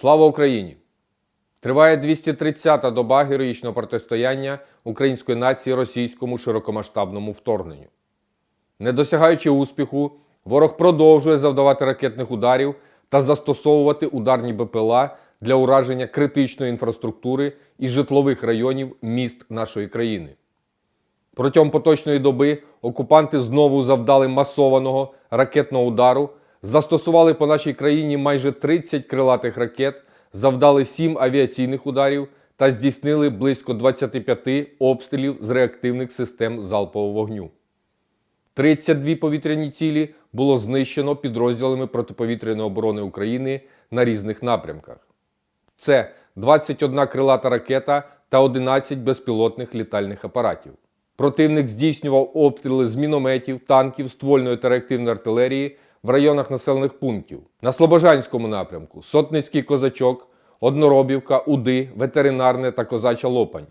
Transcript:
Слава Україні! Триває 230-та доба героїчного протистояння української нації російському широкомасштабному вторгненню. Не досягаючи успіху, ворог продовжує завдавати ракетних ударів та застосовувати ударні БПЛА для ураження критичної інфраструктури і житлових районів міст нашої країни. Протягом поточної доби окупанти знову завдали масованого ракетного удару, застосували по нашій країні майже 30 крилатих ракет, завдали 7 авіаційних ударів та здійснили близько 25 обстрілів з реактивних систем залпового вогню. 32 повітряні цілі було знищено підрозділами протиповітряної оборони України на різних напрямках. Це 21 крилата ракета та 11 безпілотних літальних апаратів. Противник здійснював обстріли з мінометів, танків, ствольної та реактивної артилерії в районах населених пунктів. На Слобожанському напрямку Сотницький козачок, Одноробівка, Уди, Ветеринарне та Козача Лопань.